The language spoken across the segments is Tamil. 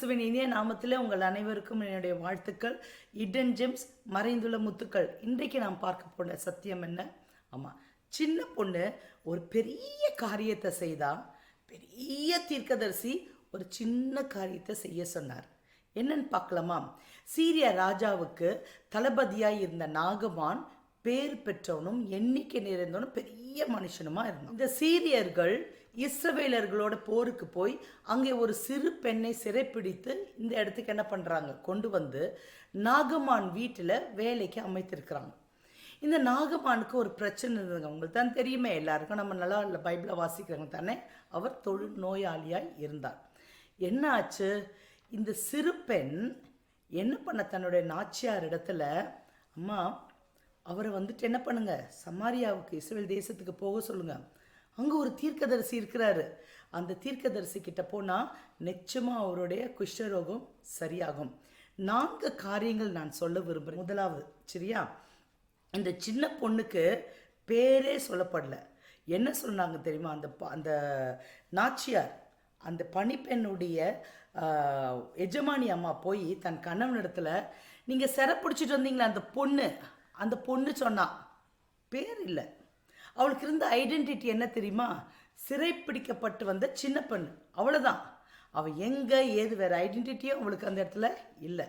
கிறிஸ்துவின் இனிய நாமத்திலே உங்கள் அனைவருக்கும் என்னுடைய வாழ்த்துக்கள். இடன் ஜெம்ஸ் மறைந்துள்ள முத்துக்கள். இன்றைக்கு நாம் பார்க்க போன சத்தியம் என்ன? ஆமாம் சின்ன பொண்ணு ஒரு பெரிய காரியத்தை செய்தா பெரிய தீர்க்கதரிசி ஒரு சின்ன காரியத்தை செய்ய சொன்னார். என்னன்னு பார்க்கலாமா? சீரிய ராஜாவுக்கு தளபதியாய் இருந்த நாகமான் பேர் பெற்றவனும் எண்ணிக்கை நிறைந்தவனும் பெரிய மனுஷனுமா இருந்தான். இந்த சீரியர்கள் இஸ்ரவேலர்களோட போருக்கு போய் அங்கே ஒரு சிறு பெண்ணை சிறைப்பிடித்து இந்த இடத்துக்கு என்ன பண்ணுறாங்க கொண்டு வந்து நாகமான் வீட்டில் வேலைக்கு அமைத்திருக்கிறாங்க. இந்த நாகமானுக்கு ஒரு பிரச்சனை இருந்ததுங்க. உங்களுக்கு தான் தெரியுமே எல்லாருக்கும் நம்ம நல்லா இல்லை பைபிளை வாசிக்கிறவங்க தானே? அவர் தொழில் நோயாளியாய் இருந்தார். என்ன ஆச்சு? இந்த சிறு பெண் என்ன பண்ண? தன்னுடைய நாச்சியார் இடத்துல அம்மா அவரை வந்துட்டு என்ன பண்ணுங்க? சமாரியாவுக்கு இஸ்ரேல் தேசத்துக்கு போக சொல்லுங்க. அங்கே ஒரு தீர்க்கதரிசி இருக்கிறாரு. அந்த தீர்க்கதரிசி கிட்ட போனால் நிச்சயமாக அவருடைய குஷ்டரோகம் சரியாகும். நான்கு காரியங்கள் நான் சொல்ல விரும்புகிறேன் முதலாவது சரியா? இந்த சின்ன பொண்ணுக்கு பேரே சொல்லப்படல. என்ன சொன்னாங்க தெரியுமா? அந்த ப- அந்த நாச்சியார் அந்த பணிப்பெண்ணுடைய எஜமானி அம்மா போய் தன் கணவனிடத்தில் நீங்கள் சிறை பிடிச்சிட்டு வந்தீங்களா அந்த பொண்ணு? அந்த பொண்ணு சொன்னா பேர் இல்லை. அவளுக்கு இருந்த ஐடென்டிட்டி என்ன தெரியுமா? சிறைப்பிடிக்கப்பட்டு வந்த சின்ன பெண்ணு அவ்வளோதான் அவள் எங்கே ஏது வேறு ஐடென்டிட்டியும் அவளுக்கு அந்த இடத்துல இல்லை.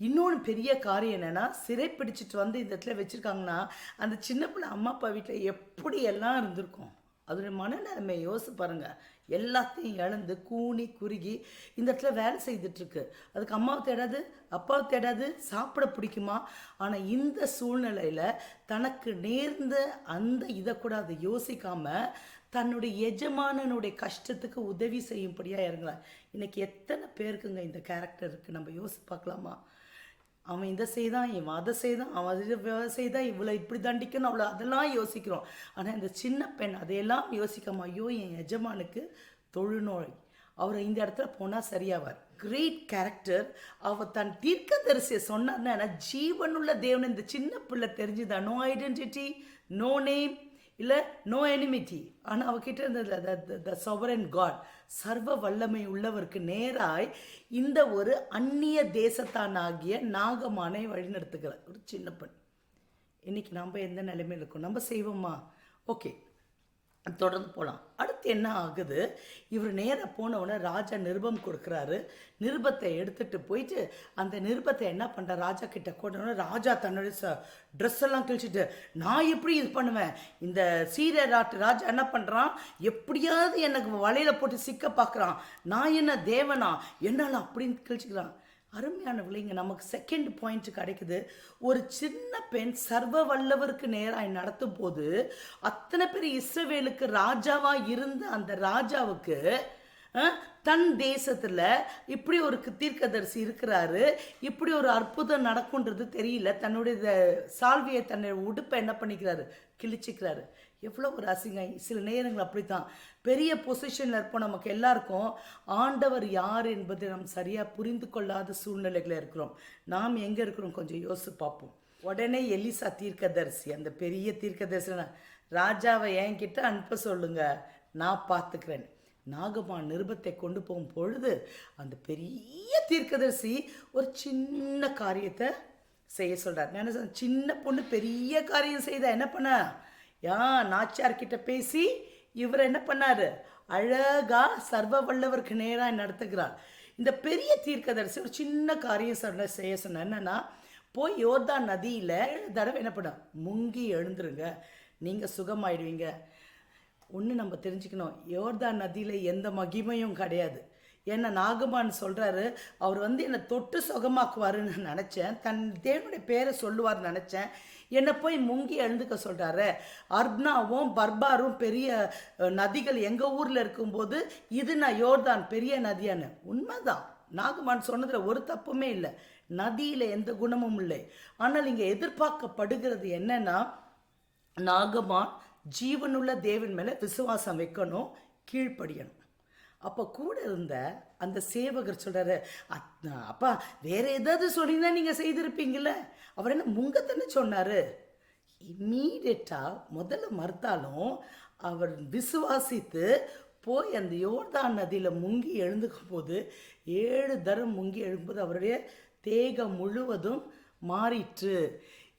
இன்னொன்று பெரிய காரியம் என்னென்னா சிறை பிடிச்சிட்டு வந்து இந்த இடத்துல வச்சுருக்காங்கன்னா அந்த சின்ன பிள்ளை அம்மா அப்பா வீட்டில் எப்படி எல்லாம் இருந்திருக்கும்? அதோடைய மனநிலைமை யோசிச்சு பாருங்கள் எல்லாத்தையும் இழந்து கூனி குறுகி இந்த இடத்துல வேலை செய்துட்ருக்கு அதுக்கு அம்மாவை தேடாது அப்பாவை தேடாது சாப்பிட பிடிக்குமா? ஆனால் இந்த சூழ்நிலையில் தனக்கு நேர்ந்த அந்த இதை கூட அதை யோசிக்காமல் தன்னுடைய எஜமானனுடைய கஷ்டத்துக்கு உதவி செய்யும்படியாக இறங்கலாம் இன்றைக்கி எத்தனை பேருக்குங்க இந்த கேரக்டர் இருக்குது நம்ம யோசிச்சு பார்க்கலாமா? அவன் இதை செய்தான் இவன் அதை செய்தான் அவன் அதை செய்தான் இவ்வளோ இப்படி தண்டிக்கணும் அவ்வளோ அதெல்லாம் யோசிக்கிறோம். ஆனால் இந்த சின்ன பெண் அதையெல்லாம் யோசிக்காம ஐயோ என் எஜமானுக்கு தொழுநோய் அவர் இந்த இடத்துல போனால் சரியாவார் கிரேட் கேரக்டர் அவர் தன் தீர்க்க தரிசியை சொன்னார்னா ஜீவனுள்ள தேவன். இந்த சின்ன பிள்ளை தெரிஞ்சுதான் நோ ஐடென்டிட்டி நோ நேம் இல்லை நோ எனிமிட்டி ஆனால் அவகிட்ட இருந்தது த சவரன் காட் சர்வ வல்லமை உள்ளவருக்கு நேராய் இந்த ஒரு அந்நிய தேசத்தானாகிய நாகமானை வழிநடத்துகிறார். ஒரு சின்ன பெண் இன்றைக்கி நம்ம எந்த நிலைமையில் இருக்கோம்? நம்ம செய்வோமா? ஓகே தொடர்ந்து போகலாம் அடுத்து என்ன ஆகுது? இவர் நேராக போனவுடனே ராஜா நிருபம் கொடுக்குறாரு. நிருபத்தை எடுத்துட்டு போயிட்டு அந்த நிருபத்தை என்ன பண்ணுற ராஜா கிட்ட கொண்டவுடனே ராஜா தன்னுடைய ச ட்ரெஸ் எல்லாம் கிழிச்சிட்டு நான் எப்படி இது பண்ணுவேன்? இந்த சீரிய ராட்டு ராஜா என்ன பண்ணுறான் எப்படியாவது எனக்கு வலையில் போட்டு சிக்க பார்க்குறான் நான் என்ன தேவனா? என்னால் அப்படின்னு கிழிச்சிக்கிறான். அருமையான இங்கே நமக்கு செகண்ட் பாயிண்ட் கிடைக்குது. ஒரு சின்ன பெண் சர்வ வல்லவருக்கு நேராக நடத்தும் போது அத்தனை பேர் இஸ்ரவேலுக்கு ராஜாவாக இருந்த அந்த ராஜாவுக்கு தன் தேசத்தில் இப்படி ஒரு தீர்க்கதரிசி இருக்கிறாரு. இப்படி ஒரு அற்புதம் நடக்கும்ன்றது தெரியல. தன்னுடைய சால்வியை தன்னுடைய உடுப்பை என்ன பண்ணிக்கிறாரு? கிழிச்சிக்கிறாரு. எவ்வளோ ஒரு அசிங்கம். சில நேரங்கள் அப்படித்தான். பெரிய பொசிஷனில் இருப்போம் நமக்கு எல்லாருக்கும். ஆண்டவர் யார் என்பதை நாம் சரியாக புரிந்து கொள்ளாத சூழ்நிலைகளில் இருக்கிறோம். நாம் எங்கே இருக்கிறோம்? கொஞ்சம் யோசிச்சு பார்ப்போம். உடனே எலிசா தீர்க்கதரிசி அந்த பெரிய தீர்க்கதரிசி ராஜாவை என்கிட்ட அனுப்ப சொல்லுங்க. நான் பார்த்துக்கிறேன். நாகமான் நிருபத்தை கொண்டு போகும் பொழுது அந்த பெரிய தீர்க்கதரிசி ஒரு சின்ன காரியத்தை செய்ய சொல்கிறார் நான் என்ன சின்ன பொண்ணு பெரிய காரியம் செய்தா என்ன பண்ண? யா நாச்சியார்கிட்ட பேசி இவர் என்ன பண்ணாரு? அழகாக சர்வ வல்லவருக்கு நேராக நடத்துகிறார். இந்த பெரிய தீர்க்கதரிசி ஒரு சின்ன காரியம் சொன்ன செய்ய சொன்ன என்னன்னா போய் யோர்தான் நதியில் தடவை என்ன பண்ண? முங்கி எழுந்துருங்க. நீங்கள் சுகமாயிடுவீங்க. ஒன்று நம்ம தெரிஞ்சுக்கணும். யோர்தான் நதியில் எந்த மகிமையும் கிடையாது. ஏன்னா நாகமான் சொல்கிறாரு அவர் வந்து என்னை தொட்டு சுகமாக்குவாருன்னு நினச்சேன். தன் தேவனுடைய பேரை சொல்லுவார்னு நினச்சேன். என்னை போய் முங்கி எழுந்துக்க சொல்கிறாரு அர்ப்னாவும் பர்பாரும் பெரிய நதிகள் எங்கள் ஊரில் இருக்கும்போது இது நான் யோர்தான் பெரிய நதியான்னு. உண்மைதான். நாகமான் சொன்னதில் ஒரு தப்புமே இல்லை. நதியில் எந்த குணமும் இல்லை. ஆனால் இங்கே எதிர்பார்க்கப்படுகிறது என்னென்னா நாகமான் ஜீவனுள்ள தேவன் மேலே விசுவாசம் வைக்கணும் கீழ்ப்படியணும். அப்போ கூட இருந்த அந்த சேவகர் சொல்கிறாரு அப்பா வேறு ஏதாவது சொன்னீங்கன்னா நீங்கள் செய்திருப்பீங்கள அவர் என்ன முங்கத்தன்னு சொன்னார். இம்மீடியட்டாக முதல்ல மறுத்தாலும் அவர் விசுவாசித்து போய் அந்த யோர்தான் நதியில் முங்கி எழுந்துக்கும் போது ஏழு தரம் முங்கி எழும்போது அவருடைய தேகம் முழுவதும் மாறிற்று.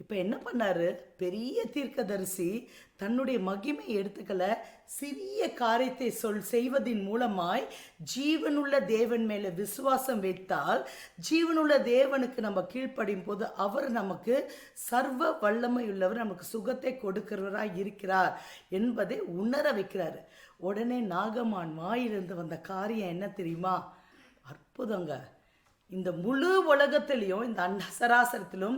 இப்போ என்ன பண்ணாரு? பெரிய தீர்க்கதரிசி தன்னுடைய மகிமை எடுத்துக்கல. சிறிய காரியத்தை சொல் செய்வதின் மூலமாய் ஜீவனுள்ள தேவன் மேலே விசுவாசம் வைத்தால் ஜீவனுள்ள தேவனுக்கு நம்ம கீழ்ப்படியும் போது அவர் நமக்கு சர்வ வல்லமை உள்ளவர் நமக்கு சுகத்தை கொடுக்கிறவராக இருக்கிறார் என்பதை உணர வைக்கிறாரு. உடனே நாகமான் வாயிலிருந்து வந்த காரியம் என்ன தெரியுமா? அற்புதங்க. இந்த முழு உலகத்திலையும் இந்த அண்ட சராசரத்திலும்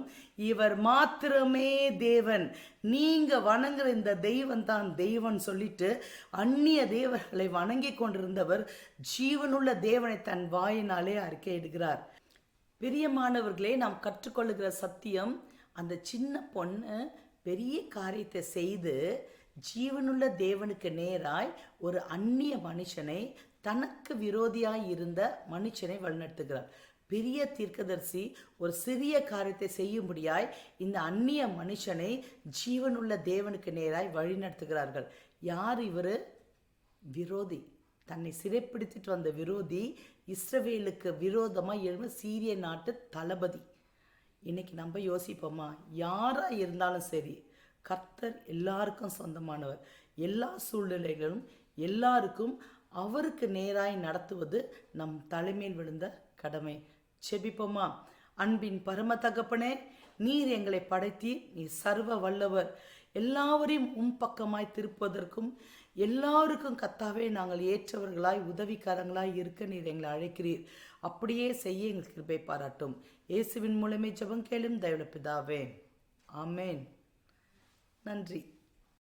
இவர் மாத்திரமே தேவன். நீங்க வணங்குற இந்த தெய்வம் தான் தெய்வன் சொல்லிட்டு அந்நிய தேவர்களை வணங்கி கொண்டிருந்தவர் ஜீவனுள்ள தேவனை தன் வாயினாலே அறிக்கையிடுகிறார் பிரியமானவர்களே நாம் கற்றுக்கொள்ளுகிற சத்தியம் அந்த சின்ன பொண்ணு பெரிய காரியத்தை செய்து ஜீவனுள்ள தேவனுக்கு நேராய் ஒரு அந்நிய மனுஷனை தனக்கு விரோதியாய் இருந்த மனுஷனை வழிநடத்துகிறார். பெரிய தீர்க்கதரிசி ஒரு சிறிய காரியத்தை செய்யும்படியாய் இந்த அந்நிய மனுஷனை ஜீவனுள்ள தேவனுக்கு நேராய் வழிநடத்துகிறார்கள். யார் இவர்? விரோதி. தன்னை சிறைப்பிடித்துட்டு வந்த விரோதி இஸ்ரவேலுக்கு விரோதமாக எழுந்த சீரிய நாட்டு தளபதி. இன்னைக்கு நம்ம யோசிப்போமா? யாராக இருந்தாலும் சரி கர்த்தர் எல்லாருக்கும் சொந்தமானவர். எல்லா சூழ்நிலைகளும் எல்லாருக்கும் அவருக்கு நேராய் நடத்துவது நம் தலைமையில் விழுந்த கடமை. செபிப்போமா? அன்பின் பரம தகப்பனே நீர் எங்களை படைத்தி நீ சர்வ வல்லவர். எல்லாவரையும் உம் பக்கமாய் திருப்பதற்கும் எல்லாருக்கும் கத்தாவே நாங்கள் ஏற்றவர்களாய் உதவிக்காரங்களாய் இருக்க நீர் எங்களை அழைக்கிறீர். அப்படியே செய்ய எங்களுக்கு கிருபை பாராட்டும். இயேசுவின் மூலமே ஜபம் கேளும் தயவுல பிதாவே. ஆமேன். நன்றி.